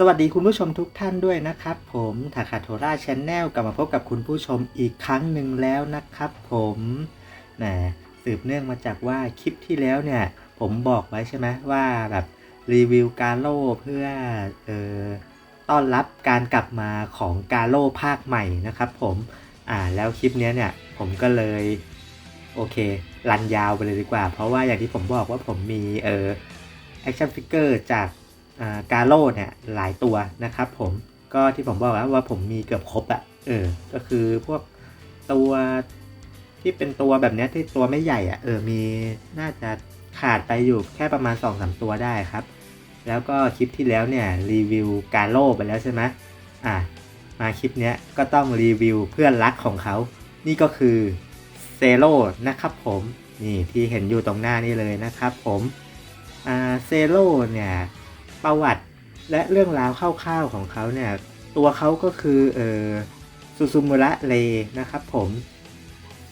สวัสดีคุณผู้ชมทุกท่านด้วยนะครับ ผมทาคาโทราชแนลกลับมาพบกับคุณผู้ชมอีกครั้งหนึ่งแล้วนะครับ ผมแหมสืบเนื่องมาจากว่าคลิปที่แล้วเนี่ย ผมบอกไว้ใช่ไหมว่าแบบรีวิวกาโลเพื่อเอ่อต้อนรับการกลับมาของกาโลภาคใหม่นะครับ ผมอ่าแล้วคลิปเนี้ยเนี่ยผมก็เลยโอเครันยาวไปเลยดีกว่า เพราะว่าอย่างที่ผมบอกว่าผมมีเออแอคชั่นฟิกเกอร์จาก กาโลเนี่ยหลายตัวนะครับผมก็ที่ผมบอกแล้วว่าผมมีเกือบครบอะเออก็คือพวกตัวที่เป็นตัวแบบนี้ที่ตัวไม่ใหญ่อะเออมีน่าจะขาดไปอยู่แค่ประมาณ2อสตัวได้ครับ แล้วก็คลิปที่แล้วเนี่ยรีวิวกาโลไปแล้วใช่ไหมอะมาคลิปเนี้ยก็ต้องรีวิวเพื่อนรักของเขา นี่ก็คือเซโ o นะครับผมนี่ที่เห็นอยู่ตรงหน้านี่เลยนะครับผมอ่าเซโ o เนี่ย ประวัติและเรื่องราวคร่าวๆของเขาเนี่ย ตัวเขาก็คือเออซูซูมุระเลนะครับผม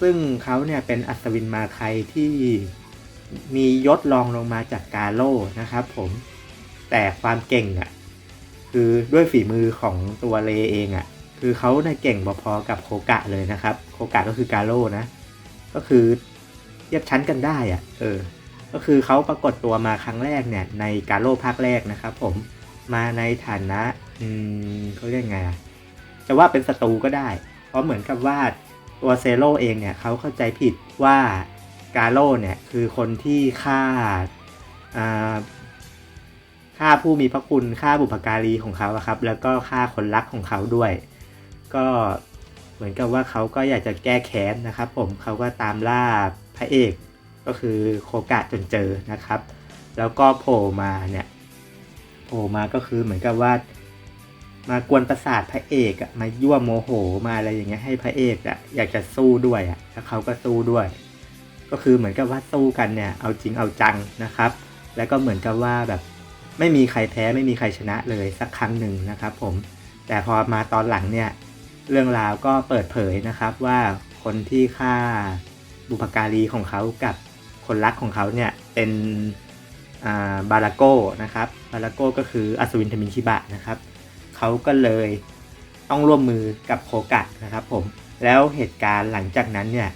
ซึ่งเขาเนี่ยเป็นอัศวินมาไคที่มียศรองลงมาจากกาโลนะครับผม แต่ความเก่งอะ คือด้วยฝีมือของตัวเลเองอะ คือเขาเนี่ยเก่งพอๆกับโคกะเลยนะครับ โคกะก็คือกาโลนะ ก็คือเทียบชั้นกันได้อะ เออ ก็คือเขาปรากฏตัวมาครั้งแรกเนี่ยในกาโลภาคแรกนะครับ ผมมาในฐานะอืมเขาเรียกไงอะจะว่าเป็นศัตรูก็ได้ เพราะเหมือนกับว่าตัวเซโลเองเนี่ยเขาเข้าใจผิดว่ากาโลเนี่ยคือคนที่ฆ่าอ่าฆ่าผู้มีพระคุณฆ่าบุพการีของเขาครับ แล้วก็ฆ่าคนรักของเขาด้วย ก็เหมือนกับว่าเขาก็อยากจะแก้แค้นนะครับ ผมเขาก็ตามล่าพระเอก ก็คือโคกะจนเจอนะครับ แล้วก็โผล่มาเนี่ยโผล่มาก็คือเหมือนกับว่ามากวนประสาทพระเอกอะมายั่วโมโหมาอะไรอย่างเงี้ยให้พระเอกอะอยากจะสู้ด้วยอะแล้วเขาก็สู้ด้วย ก็คือเหมือนกับว่าสู้กันเนี่ยเอาจริงเอาจังนะครับ แล้วก็เหมือนกับว่าแบบไม่มีใครแพ้ไม่มีใครชนะเลยสักครั้งหนึ่งนะครับ ผมแต่พอมาตอนหลังเนี่ยเรื่องราวก็เปิดเผยนะครับว่าคนที่ฆ่าบุพการีของเขากับ คนรักของเขาเนี่ยเป็นบาราโก้นะครับบาราโก้ก็คืออัศวินทมินชิบะนะครับเขาก็เลยต้องร่วมมือกับโคกะนะครับผมแล้วเหตุการณ์หลังจากนั้นเนี่ย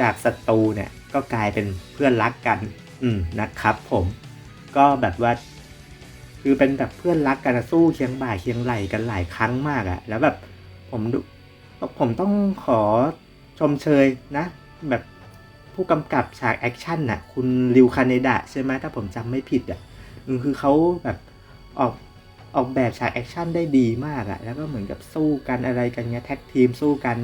จากศัตรูเนี่ยก็กลายเป็นเพื่อนรักกันอืมนะครับผมก็แบบว่าคือเป็นแบบเพื่อนรักกันสู้เคียงบ่าเคียงไหลกันหลายครั้งมากอะแล้วแบบผมดูผมต้องขอชมเชยนะ แบบ ผู้กำกับฉากแอคชั่นน่ะ คุณริวคาเนดะใช่ไหมถ้าผมจำไม่ผิดอะคือเขาแบบออกออกแบบฉากแอคชั่นได้ดีมากอะแล้วก็เหมือนกับสู้กันอะไรกันเงี้ยแท็กทีมสู้กัน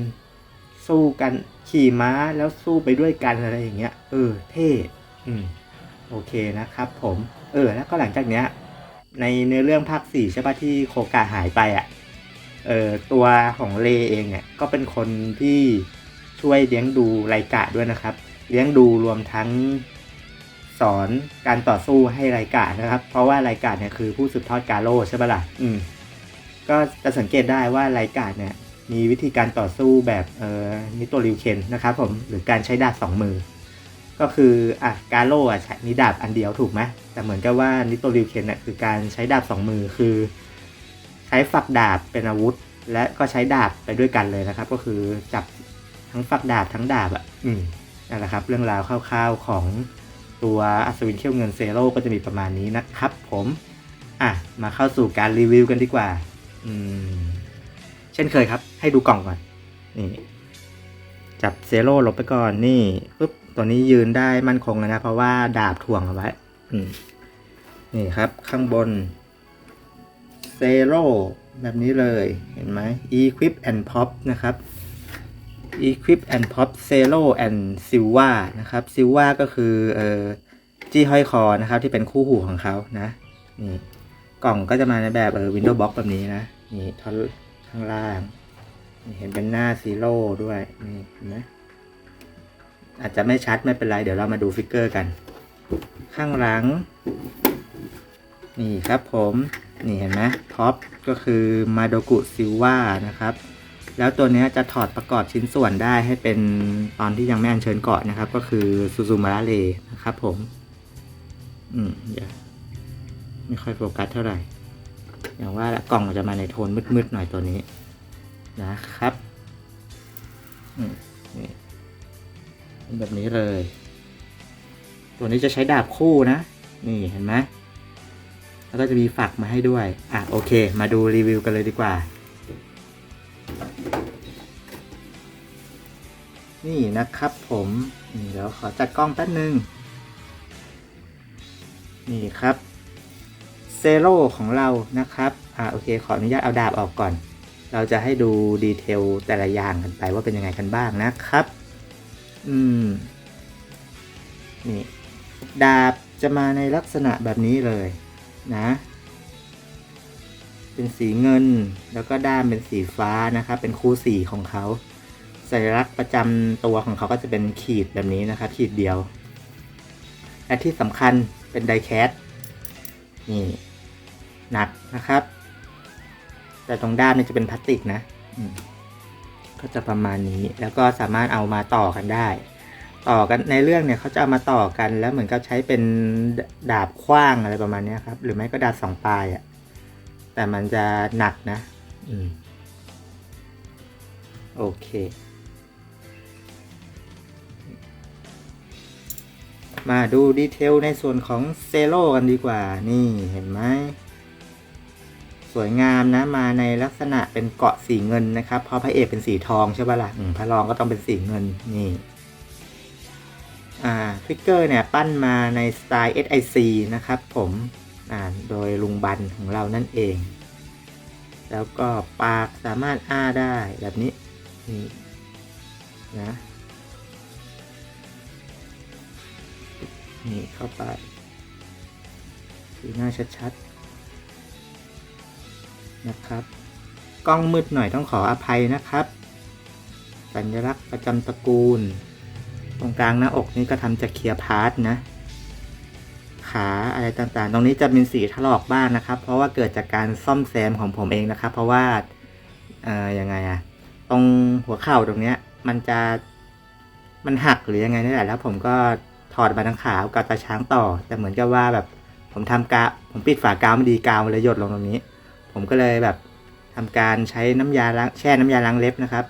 สู้กันขี่ม้าแล้วสู้ไปด้วยกันอะไรอย่างเงี้ย เออ เท่อืมโอเคนะครับ ผม เออ แล้วก็หลังจากเนี้ย ในเนื้อเรื่องภาคสี่ใช่ปะที่โคกาหายไปอะเออตัวของเลเองเนี่ยก็เป็นคนที่ช่วยเลี้ยงดูไรกะด้วยนะครับ เลี้ยงดูรวมทั้งสอนการต่อสู้ให้ไรกะนะครับ เพราะว่าไรกะเนี่ยคือผู้สืบทอดกาโลใช่ปะล่ะอืมก็จะสังเกตได้ว่าไรกะเนี่ยมีวิธีการต่อสู้แบบเอ่อนิโตริวเคนนะครับผมหรือการใช้ดาบสองมือ ก็คืออะกาโลอะใช้มีดาบอันเดียวถูกไหมแต่เหมือนกับว่านิโตริวเคนเนี่ยคือการใช้ดาบสองมือคือ ใช้ฝักดาบเป็นอาวุธ และก็ใช้ดาบไปด้วยกันเลยนะครับ ก็คือจับทั้งฝักดาบทั้งดาบอะ อืม นั่นแหละครับเรื่องราวคร่าวๆของตัวอัศวินเขี้ยวเงินเซโร่ก็จะมีประมาณนี้นะครับผมอะมาเข้าสู่การรีวิวกันดีกว่า อืม เช่นเคยครับ ให้ดูกล่องก่อน นี่ จับเซโร่ลบไปก่อนนี่ปุ๊บตัวนี้ยืนได้มั่นคงแล้วนะ เพราะว่าดาบถ่วงเอาไว้ อืม นี่ครับ ข้างบนเซโร่แบบนี้เลยเห็นไหม Equip and Pop นะครับ Equip and Pop Zero and Silva นะครับ Silva ก็คือเอ่อจี้ห้อยคอนะครับ ที่เป็นคู่หูของเขานะ นี่กล่องก็จะมาในแบบเออ Windows Box แบบนี้นะ นี่ท่อนข้างล่างนี่เห็นเป็นหน้าซีโร่ด้วย นี่เห็นไหมอาจจะไม่ชัดไม่เป็นไร เดี๋ยวเรามาดูฟิกเกอร์กัน ข้างหลัง นี่ครับผม นี่เห็นไหมท็อปก็คือมาโดกุซิลวานะครับ แล้วตัวนี้จะถอดประกอบชิ้นส่วนได้ให้เป็นตอนที่ยังไม่อัญเชิญเกาะนะครับ ก็คือซูซูมาระเลนะครับผม อืมเดี๋ยวไม่ค่อยโฟกัสเท่าไหร่ อย่างว่าละกล่องจะมาในโทนมืดๆหน่อยตัวนี้ นะครับอืมนี่เป็นแบบนี้เลย ตัวนี้จะใช้ดาบคู่นะ นี่เห็นไหมแล้วก็จะมีฝักมาให้ด้วย อะโอเค มาดูรีวิวกันเลยดีกว่า นี่นะครับผมนี่เดี๋ยวขอจัดกล้องแป๊บนึง นี่ครับเซโร่ของเรานะครับอ่าโอเค ขออนุญาตเอาดาบออกก่อน เราจะให้ดูดีเทลแต่ละอย่างกันไปว่าเป็นยังไงกันบ้างนะครับ อืม นี่ ดาบจะมาในลักษณะแบบนี้เลยนะ เป็นสีเงิน แล้วก็ด้ามเป็นสีฟ้านะครับ เป็นคู่สีของเขาสัญลักษณ์ประจำตัวของเขาก็จะเป็นขีดแบบนี้นะครับ ขีดเดียว และที่สำคัญเป็นไดแคสนี่หนักนะครับ แต่ตรงด้านนี่จะเป็นพลาสติกนะก็จะประมาณนี้แล้วก็สามารถเอามาต่อกันได้ ต่อกันในเรื่องเนี่ยเขาจะเอามาต่อกันแล้วเหมือนกับใช้เป็นดาบขว้างอะไรประมาณนี้ครับ หรือไม่ก็ดาบสองปลายอะ่ะ แต่มันจะหนักนะ อืม โอเค มาดูดีเทลในส่วนของเซโลกันดีกว่า นี่เห็นไหม สวยงามนะ มาในลักษณะเป็นเกาะสีเงินนะครับ เพราะพระเอกเป็นสีทองใช่ปะละ่ะอืมพระรองก็ต้องเป็นสีเงิน นี่อ่าฟิกเกอร์เนี่ย ปั้นมาในสไตล์ SIC นะครับผมอ่า โดยลุงบันของเรานั่นเอง แล้วก็ปากสามารถอ้าได้แบบนี้นี่นะนี่เข้าไปสีหน้าชัดๆ นะครับ กล้องมืดหน่อยต้องขออภัยนะครับ สัญลักษณ์ประจำตระกูล ตรงกลางหน้าอกนี่ก็ทำจากเคียร์พาร์ทนะ ขาอะไรต่างๆ ตรงนี้จะเป็นสีถลอกบ้างนะครับ เพราะว่าเกิดจากการซ่อมแซมของผมเองนะครับ เพราะว่าเอ่อยังไงอะตรงหัวเข่าตรงเนี้ย มันจะมันหักหรือยังไงนี่แหละแล้ว ผมก็ถอดมาทั้งขาเอากาวตาช้างต่อ แต่เหมือนกับว่าแบบผมทำกาวผมปิดฝากาวไม่ดีกาวมันเลยหยดลงตรงนี้ ผมก็เลยแบบทำการใช้น้ำยาล้างแช่น้ำยาล้างเล็บนะครับ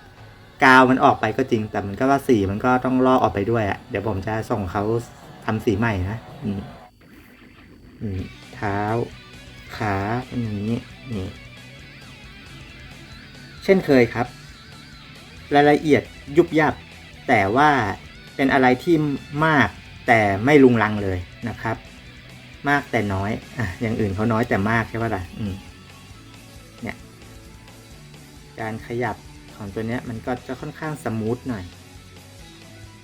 กาวมันออกไปก็จริง แต่มันก็ว่าสีมันก็ต้องลอกออกไปด้วยอะ่ะเดี๋ยวผมจะส่งเขาทำสีใหม่นะอืม เท้า ขาเป็นอย่างนี้นี่เช่นเคยครับ รายละเอียดยุบยับ แต่ว่าเป็นอะไรที่มากแต่ไม่ลุงลังเลยนะครับ มากแต่น้อยอะอย่างอื่นเขาน้อยแต่มากใช่ป่ะล่ะอืมเนี่ย การขยับของตัวเนี้ยมันก็จะค่อนข้างสมูทหน่อย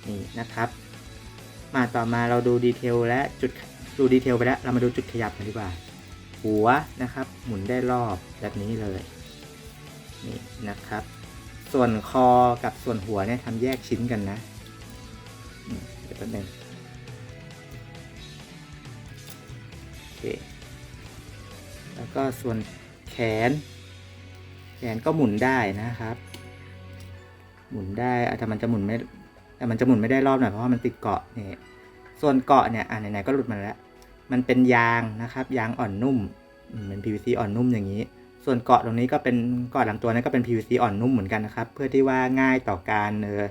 นี่นะครับ มาต่อมาเราดูดีเทลและจุด ดูดีเทลไปแล้ว เรามาดูจุดขยับกันดีกว่า หัวนะครับ หมุนได้รอบแบบนี้เลยนี่นะครับ ส่วนคอกับส่วนหัวเนี่ยทำแยกชิ้นกันนะเดี๋ยวแป๊บนึงโอเคแล้วก็ส่วนแขน แขนก็หมุนได้นะครับ หมุนได้แต่มันจะหมุนไม่แต่มันจะหมุนไม่ได้รอบหน่อยเพราะว่ามันติดเกาะนี่ส่วนเกาะเนี่ยอะไหนๆก็หลุดมาแล้ว มันเป็นยางนะครับ ยางอ่อนนุ่มเป็น PVC อ่อนนุ่มอย่างนี้ ส่วนเกาะตรงนี้ก็เป็นเกาะลำตัวนี้ก็เป็น PVC อ่อนนุ่มเหมือนกันนะครับ เพื่อที่ว่าง่ายต่อการเออ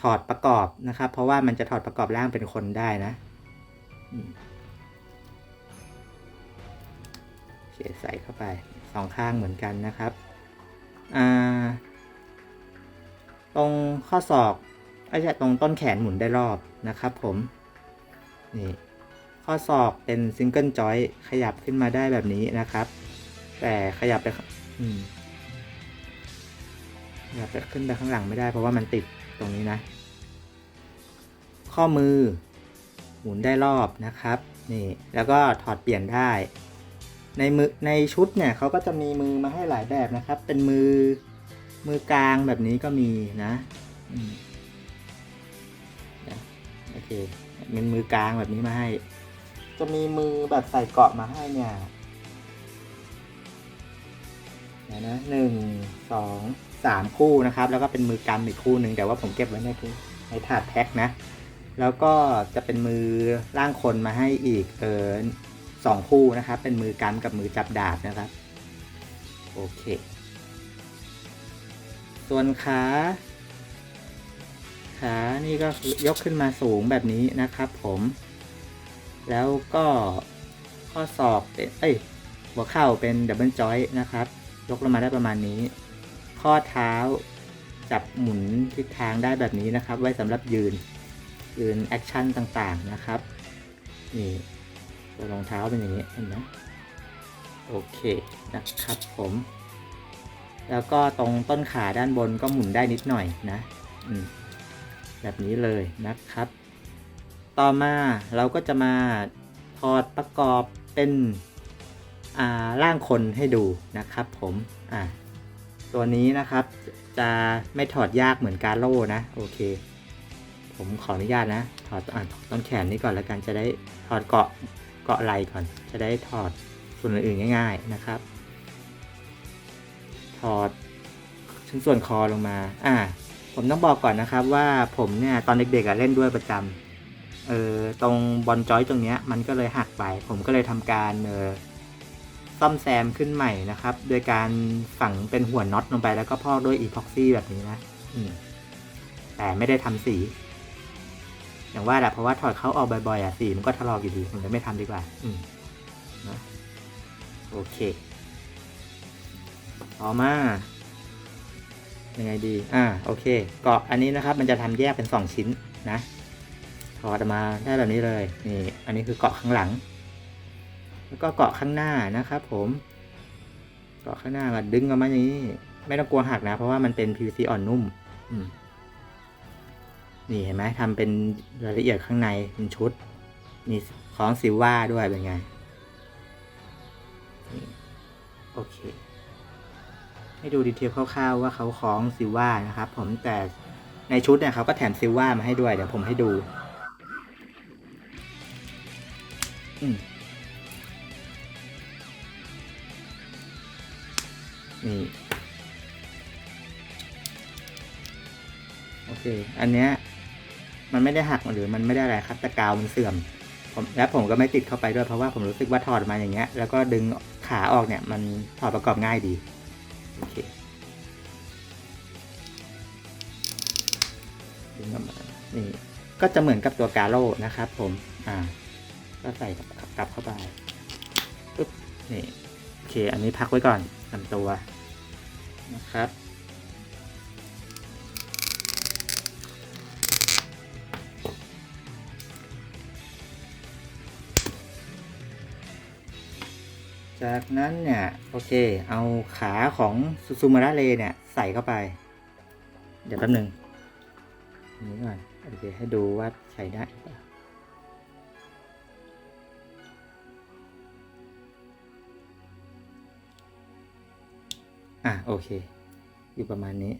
ถอดประกอบนะครับ เพราะว่ามันจะถอดประกอบร่างเป็นคนได้นะอืมโอเคใส่เข้าไปสองข้างเหมือนกันนะครับตรงข้อศอกไม่ใช่ตรงต้นแขนหมุนได้รอบนะครับผม นี่ ข้อศอกเป็นซิงเกิลจอยขยับขึ้นมาได้แบบนี้นะครับ แต่ขยับไปขยับไปขึ้นไปข้างหลังไม่ได้เพราะว่ามันติดตรงนี้นะ ข้อมือ หมุนได้รอบนะครับนี่แล้วก็ถอดเปลี่ยนได้ ในมือในชุดเนี่ยเขาก็จะมีมือมาให้หลายแบบนะครับ เป็นมือมือกลางแบบนี้ก็มีนะโอเคเป็นมือกลางแบบนี้มาให้ จะมีมือแบบใส่เกาะมาให้เนี่ยเดี๋ยวนะหนึ่งสองสามคู่นะครับ แล้วก็เป็นมือกำอีกคู่หนึ่งแต่ว่าผมเก็บไว้ในในถาดแพ็คนะ แล้วก็จะเป็นมือร่างคนมาให้อีกเออสองคู่นะครับ เป็นมือกำกับมือจับดาบนะครับ โอเค ส่วนขาขานี่ก็ยกขึ้นมาสูงแบบนี้นะครับผม แล้วก็ข้อศอกเป็นเอ้ยหัวเข่าเป็นดับเบิลจอยนะครับ ยกลงมาได้ประมาณนี้ ข้อเท้าจับหมุนทิศทางได้แบบนี้นะครับ ไว้สำหรับยืน ยืนแอคชั่นต่างๆนะครับ นี่ตัวรองเท้าเป็นอย่างนี้เห็นไหมโอเคนะครับผม แล้วก็ตรงต้นขาด้านบนก็หมุนได้นิดหน่อยนะ แบบนี้เลยนะครับ ต่อมาเราก็จะมาถอดประกอบเป็นร่างคนให้ดูนะครับผมตัวนี้นะครับจะไม่ถอดยากเหมือนการโล่นะโอเค ผมขออนุญาตนะ ถอดอ่าต้นแขนนี้ก่อนแล้วกันจะได้ถอดเกาะเกาะไหล่ก่อน จะได้ถอดส่วนอื่นๆง่าย ๆนะครับ ถอดชิ้นส่วนคอลงมาอ่าผมต้องบอกก่อนนะครับว่าผมเนี่ยตอนเด็กๆเล่นด้วยประจำ เออตรงบอลจอยตรงเนี้ยมันก็เลยหักไป ผมก็เลยทำการเออซ่อมแซมขึ้นใหม่นะครับ โดยการฝังเป็นหัวน็อตลงไปแล้วก็พอกด้วยอีพ็อกซี่แบบนี้นะอืมแต่ไม่ได้ทำสี อย่างว่าแหละเพราะว่าถอดเขาออกบ่อยๆอะสีมันก็ถลอกอยู่ดีผมเลยไม่ทำดีกว่า อืมนะโอเคต่อมายังไงดี อ่า โอเค เกาะอันนี้นะครับ มันจะทำแยกเป็น 2 ชิ้นนะ ถอดออกมาได้แบบนี้เลยนี่อันนี้คือเกาะข้างหลัง แล้วก็เกาะข้างหน้านะครับ ผมเกาะข้างหน้ามาดึงออกมาอย่างนี้ ไม่ต้องกลัวหักนะ เพราะว่ามันเป็น PVC อ่อนนุ่มนี่เห็นไหมทำเป็นรายละเอียดข้างในเป็นชุดมีของซิลว่าด้วยเป็นไงนโอเค ให้ดูดีเทลคร่าวๆว่าเขาคล้องซิลว่านะครับ ผมแต่ในชุดเนี่ยเขาก็แถมซิลว่ามาให้ด้วย เดี๋ยวผมให้ดู นี่ โอเค อันเนี้ย มันไม่ได้หักหรือมันไม่ได้อะไรครับแต่กาวมันเสื่อม ผมและผมก็ไม่ติดเข้าไปด้วยเพราะว่าผมรู้สึกว่าถอดมาอย่างเงี้ย แล้วก็ดึงขาออกเนี่ย มันถอดประกอบง่ายดี โอเคดึงออกมานี่ก็จะเหมือนกับตัวกาโร่นะครับผม อ่า ก็ใส่กลับเข้าไปปึ๊บนี่โอเค อันนี้พักไว้ก่อนทำตัวนะครับ จากนั้นเนี่ย โอเค เอาขาของซูซูมาระเลเนี่ย ใส่เข้าไป เดี๋ยวแป๊บหนึ่งนี้ก่อนโอเคให้ดูว่าใช้ได้ปล่ อะโอเค อยู่ประมาณนี้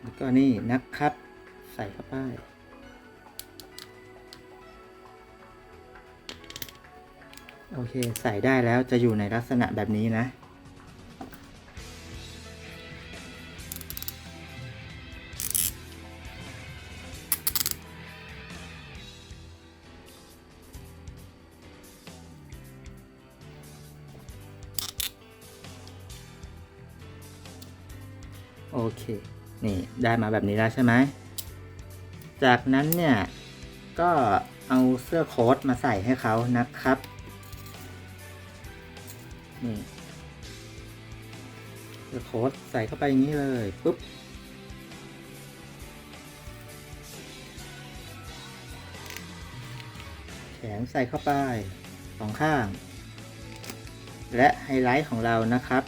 แล้วก็นี่นะครับใส่เข้าไปโอเค ใส่ได้แล้วจะอยู่ในลักษณะแบบนี้นะ ได้มาแบบนี้แล้วใช่ไหม จากนั้นเนี่ยก็เอาเสื้อโค้ทมาใส่ให้เขานะครับนี่เสื้อโค้ทใส่เข้าไปอย่างนี้เลยปุ๊บแขนใส่เข้าไปสองข้าง และไฮไลท์ของเรานะครับ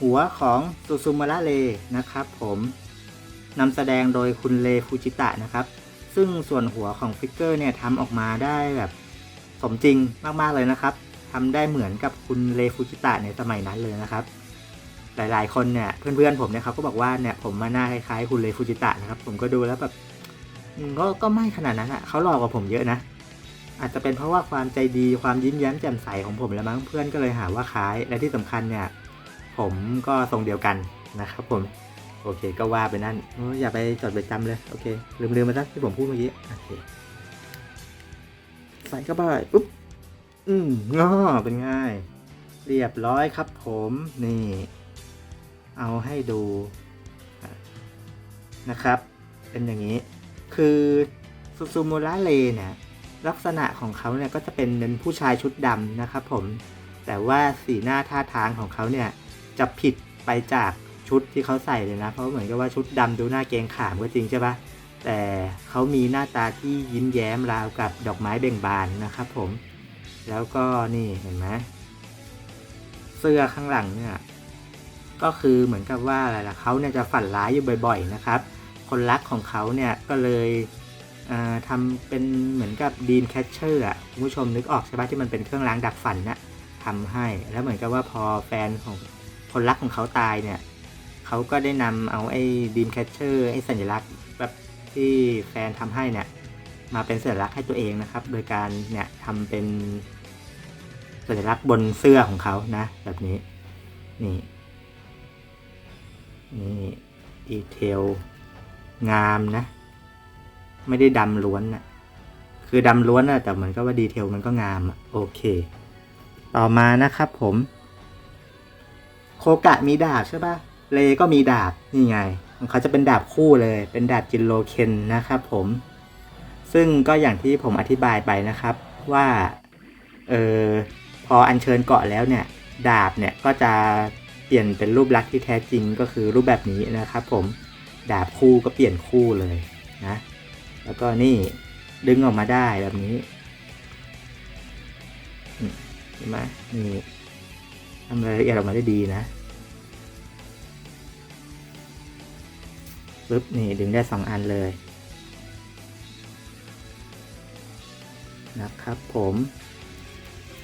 หัวของซูซูมาระเลนะครับผม นำแสดงโดยคุณเลฟูจิตะนะครับ ซึ่งส่วนหัวของฟิกเกอร์เนี่ยทำออกมาได้แบบสมจริงมากๆเลยนะครับทำได้เหมือนกับคุณเลฟูจิตะในสมัยนั้นเลยนะครับ หลายๆ คนเนี่ยเพื่อนๆผมเนี่ยเขาก็บอกว่าเนี่ยผมมาหน้าคล้ายๆคุณเลฟูจิตะนะครับ ผมก็ดูแล้วแบบก็ก็ไม่ขนาดนั้นอะเขาหลอกกว่าผมเยอะนะ อาจจะเป็นเพราะว่าความใจดีความยิ้มแย้มแจ่มใสของผมแล้วมั้งเพื่อนก็เลยหาว่าคล้ายและที่สำคัญเนี่ย ผมก็ทรงเดียวกันนะครับ ผม โอเค ก็ว่าไปนั่นอยอย่าไปจดไปจำเลย โอเค ลืมลืมมาซะที่ผมพูดเมื่อกี้ โอเค ใส่เข้าไปปุ๊บ อืมงอเป็นง่าย เรียบร้อยครับผม นี่ เอาให้ดูนะครับ เป็นอย่างนี้ คือซูซูมูระเลเนี่ยลักษณะของเขาเนี่ยก็จะเป็นเป็นผู้ชายชุดดำนะครับผม แต่ว่าสีหน้าท่าทางของเขาเนี่ยจะผิดไปจาก ชุดที่เขาใส่เลยนะ เพราะเหมือนกับว่าชุดดำดูหน้าเกงขามก็จริงใช่ปะแต่เขามีหน้าตาที่ยิ้มแย้มราวกับดอกไม้เบ่งบานนะครับผม แล้วก็นี่เห็นไหมเสื้อข้างหลังเนี่ยก็คือเหมือนกับว่าอะไรล่ะเขาเนี่ยจะฝันร้ายอยู่บ่อย ๆ นะครับ คนรักของเขาเนี่ยก็เลยทำเป็นเหมือนกับดีนแคชเชอร์อะคุณผู้ชมนึกออกใช่ปะที่มันเป็นเครื่องล้างดับฝันนะทำให้แล้วเหมือนกับว่าพอแฟนของคนรักของเขาตายเนี่ย เขาก็ได้นำเอาไอ้ดีนแคชเชอร์ไอ้สัญลักษณ์แบบที่แฟนทำให้เนี่ยมาเป็นสัญลักษณ์ให้ตัวเองนะครับ โดยการเนี่ยทำเป็นสัญลักษณ์บนเสื้อของเขานะ แบบนี้ นี่ นี่ดีเทลงามนะ ไม่ได้ดำล้วนนะคือดำล้วนนะแต่เหมือนก็ว่าดีเทลมันก็งามอะโอเค ต่อมานะครับผม โคกะมีดาบใช่ปะ เลก็มีดาบนี่ไงเขาจะเป็นดาบคู่เลย เป็นดาบจินโลเคนนะครับผม ซึ่งก็อย่างที่ผมอธิบายไปนะครับว่าเออพออัญเชิญเกาะแล้วเนี่ย ดาบเนี่ยก็จะเปลี่ยนเป็นรูปลักษณ์ที่แท้จริงก็คือรูปแบบนี้นะครับผมดาบคู่ก็เปลี่ยนคู่เลยนะแล้วก็นี่ดึงออกมาได้แบบนี้เห็นไหมนี่ทำรายละเอียดออกมาได้ดีนะ ปึ๊บนี่ดึงได้สองอันเลยนะครับผม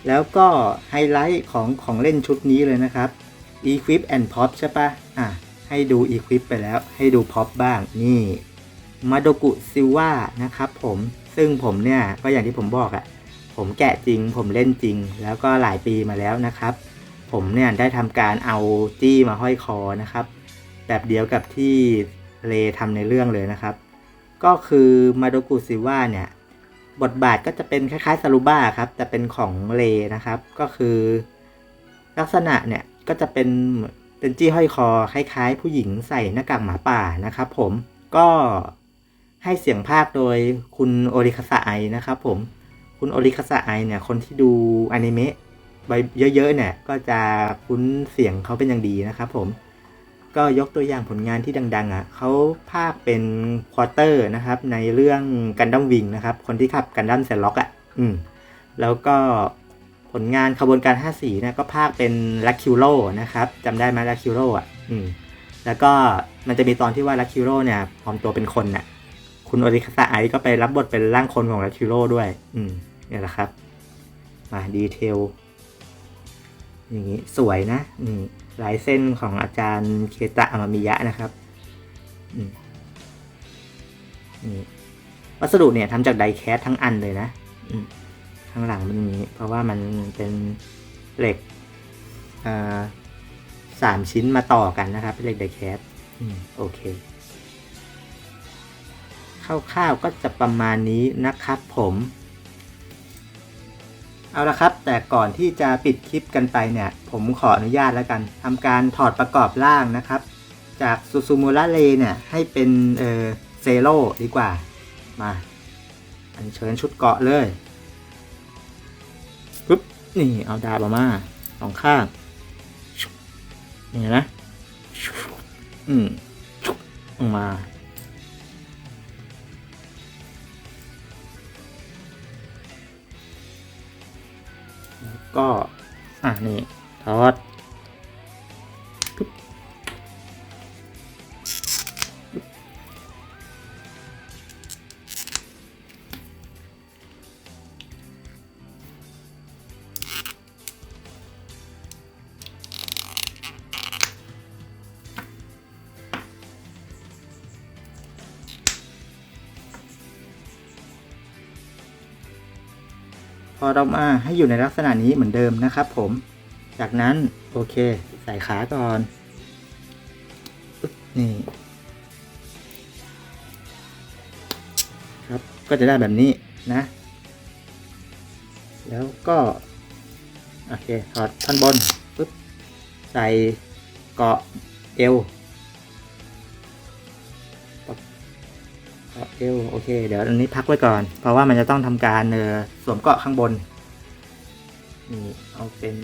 แล้วก็ไฮไลท์ของของเล่นชุดนี้เลยนะครับ Equip and Pop ใช่ปะอะ ให้ดู Equip ไปแล้ว ให้ดู Pop บ้างนี่มาโดกุซิลวานะครับผมซึ่งผมเนี่ย ก็อย่างที่ผมบอกอะ่ะ ผมแกะจริง ผมเล่นจริง แล้วก็หลายปีมาแล้วนะครับ ผมเนี่ย ได้ทำการเอาจี้มาห้อยคอนะครับ แบบเดียวกับที่ เลทำในเรื่องเลยนะครับ ก็คือมาโดกุซิลวาเนี่ย บทบาทก็จะเป็นคล้ายๆซารูบ้าครับ แต่เป็นของเลนะครับ ก็คือลักษณะเนี่ยก็จะเป็นเป็นจี้ห้อยคอคล้ายๆ ผู้หญิงใส่หน้ากากหมาป่านะครับผมก็ให้เสียงภาคโดยคุณโอริคาสะไอนะครับผมคุณโอริคาสะไอเนี่ยคนที่ดูอนิเมะไปเยอะๆเนี่ยก็จะคุ้นเสียงเขาเป็นอย่างดีนะครับผม ก็ยกตัวอย่างผลงานที่ดัง ๆอะเขาภาคเป็นควอเตอร์นะครับในเรื่องกันดั้มวิงนะครับ คนที่ขับกันดั้มเซล็อกอะอืมแล้วก็ผลงานขบวนการ5สีนะก็ภาคเป็นลักคิวโรนะครับจำได้ไหมลักคิวโรอะอืมแล้วก็มันจะมีตอนที่ว่าลักคิวโรเนี่ยปลอมตัวเป็นคนน่ะคุณโอริคาสะไอก็ไปรับบทเป็นร่างคนของลักคิวโรด้วย อืมเนี่ยแหละครับ มาดีเทลอย่างนี้สวยนะ อืม ลายเส้นของอาจารย์เคตะอามามิยะนะครับนี่วัสดุเนี่ยทำจากไดแคสทั้งอันเลยนะข้างหลังมันมีเพราะว่ามันเป็นเหล็กสามชิ้นมาต่อกันนะครับ เป็นเหล็กไดแคสโอเคคร่าวๆก็จะประมาณนี้นะครับผม เอาละครับ แต่ก่อนที่จะปิดคลิปกันไปเนี่ย ผมขออนุญาตแล้วกันทำการถอดประกอบร่างนะครับ จากซูซูมูระเลเนี่ยให้เป็นเออเซโร่ดีกว่า มาอันเชิญชุดเกาะเลยปุ๊บนี่เอาดาบออกมาสองข้างนี่นะอืมออกมา ก็ อะนี่ทอด พอเรามาให้อยู่ในลักษณะนี้เหมือนเดิมนะครับผม จากนั้นโอเค ใส่ขาก่อน นี่ ครับ ก็จะได้แบบนี้นะ แล้วก็ โอเค ถอดท่อนบนปุ๊บ ใส่เกาะเอว เอวโอเค เดี๋ยวอันนี้พักไว้ก่อน เพราะว่ามันจะต้องทำการเออสวมเกาะข้างบน นี่เอาเป็น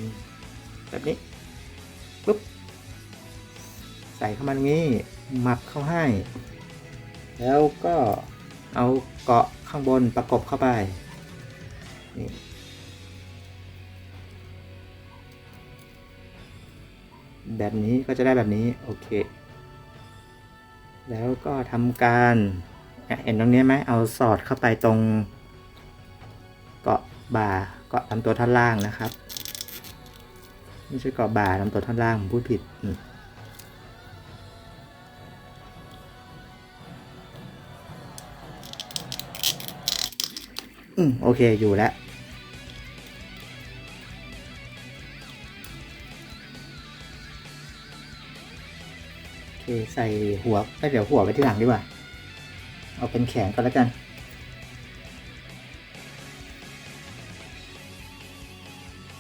แบบนี้ปุ๊บ ใส่เข้ามาตรงนี้หมับเข้าให้ แล้วก็เอาเกาะข้างบนประกบเข้าไป นี่แบบนี้ก็จะได้แบบนี้ โอเค แล้วก็ทำการ เห็นตรงนี้ไหมเอาสอดเข้าไปตรง เกาะบ่าเกาะลำตัวท่อนล่างนะครับ ไม่ใช่เกาะบ่าลำตัวท่อนล่างผมพูดผิดอืมโอเคอยู่แล้วโอเคใส่หัวก็เดี๋ยวหัวไว้ที่หลังดีกว่า เอาเป็นแขนก็แล้วกัน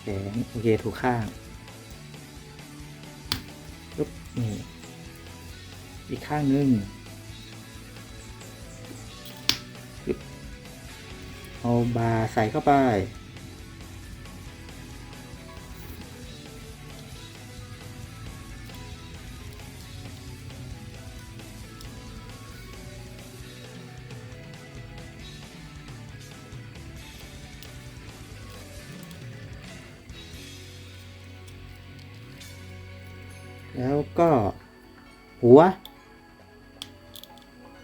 แขนโอเคถูกข้างปุ๊บนี่อีกข้างหนึงเอาบาใส่เข้าไป แล้วก็หัว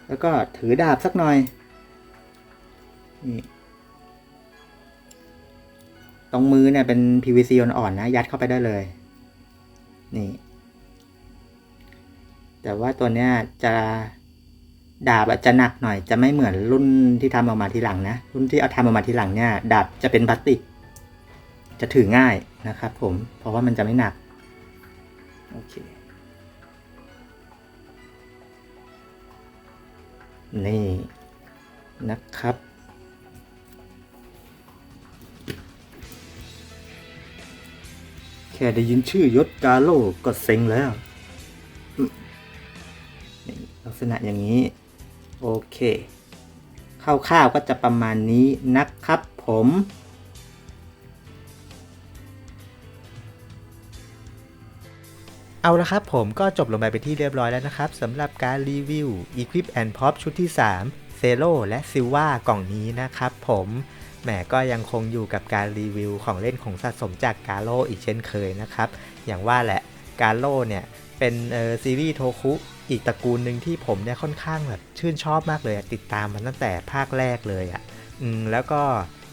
แล้วก็ถือดาบสักหน่อย นี่ ตรงมือเนี่ยเป็น PVC อ่อนๆนะ ยัดเข้าไปได้เลย นี่ แต่ว่าตัวเนี้ยจะดาบจะหนักหน่อย จะไม่เหมือนรุ่นที่ทำออกมาทีหลังนะ รุ่นที่เอาทำออกมาทีหลังเนี่ย ดาบจะเป็นพลาสติก จะถือง่ายนะครับผม เพราะว่ามันจะไม่หนัก โอเค นี่นะครับ แค่ได้ยินชื่อยศกาโลก็เซ็งแล้ว ลักษณะอย่างนี้ โอเคคร่าวๆก็จะประมาณนี้นะครับผม เอาละครับผมก็จบลงไปเป็นที่เรียบร้อยแล้วนะครับสำหรับการรีวิว Equip and Pop ชุดที่3 c e l o และ Silva กล่องนี้นะครับผมแหมก็ยังคงอยู่กับการรีวิวของเล่นของสะสมจากกาโลอีกเช่นเคยนะครับ อย่างว่าแหละกาโลเนี่ยเป็นซีรีส์โทคุอีกตระกูลหนึ่งที่ผมเนี่ยค่อนข้างแบบชื่นชอบมากเลยติดตามมันตั้งแต่ภาคแรกเลยอะ่ะอืมแล้วก็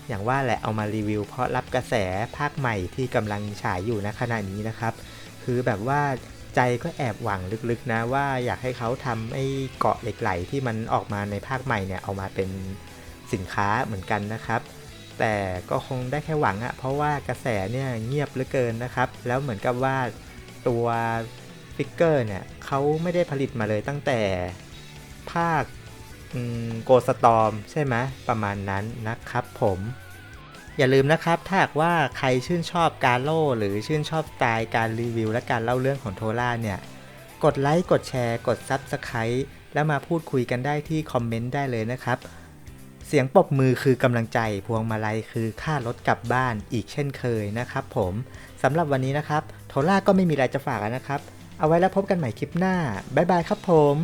อย่างว่าแหละเอามารีวิวเพราะรับกระแสภาคใหม่ที่กำลังฉายอยู่ณขณะนี้นะครับ คือแบบว่าใจก็แอบหวังลึกๆนะว่าอยากให้เขาทำไอ้เกาะเหล็กไหลที่มันออกมาในภาคใหม่เนี่ยเอามาเป็นสินค้าเหมือนกันนะครับ แต่ก็คงได้แค่หวังอะเพราะว่ากระแสเนี่ยเงียบเหลือเกินนะครับ แล้วเหมือนกับว่าตัวฟิกเกอร์เนี่ยเขาไม่ได้ผลิตมาเลยตั้งแต่ภาคโกสตอมใช่ไหมประมาณนั้นนะครับผม อย่าลืมนะครับ ถ้าหากว่าใครชื่นชอบการโล่หรือชื่นชอบสไตล์การรีวิว และการเล่าเรื่องของโทล่าเนี่ย กดไลค์ กดแชร์ กด Subscribe แล้วมาพูดคุยกันได้ที่คอมเมนต์ได้เลยนะครับ เสียงปรบมือคือกำลังใจ พวงมาลัยคือค่ารถกลับบ้านอีกเช่นเคยนะครับผมสำหรับวันนี้นะครับ โทล่าก็ไม่มีอะไรจะฝากแล้วนะครับ เอาไว้แล้วพบกันใหม่คลิปหน้า บ๊ายบายครับผม